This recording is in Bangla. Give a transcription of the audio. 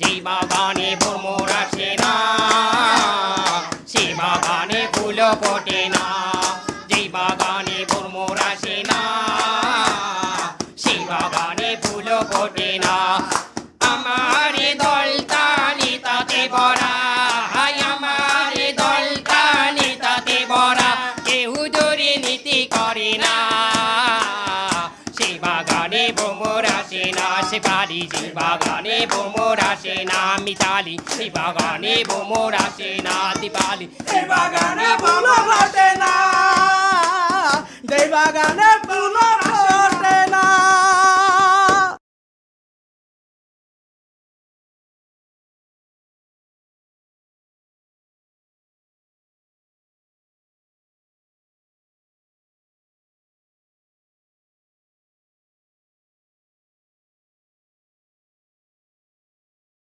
যেই বাগানে ভ্রমর আসে না সে বাগানে ফুল ফোটে না। যেই বাগানে ভ্রমর আসে না সে বাগানে ফুল ফোটে না। আমার বাগানে ভ্রমর আসে না সে পারি যে বাগানে ভ্রমর আসে না মিতালি সে বাগানে ভ্রমর আসে না দিপালি সে বাগানে ফোটে না যে বাগানে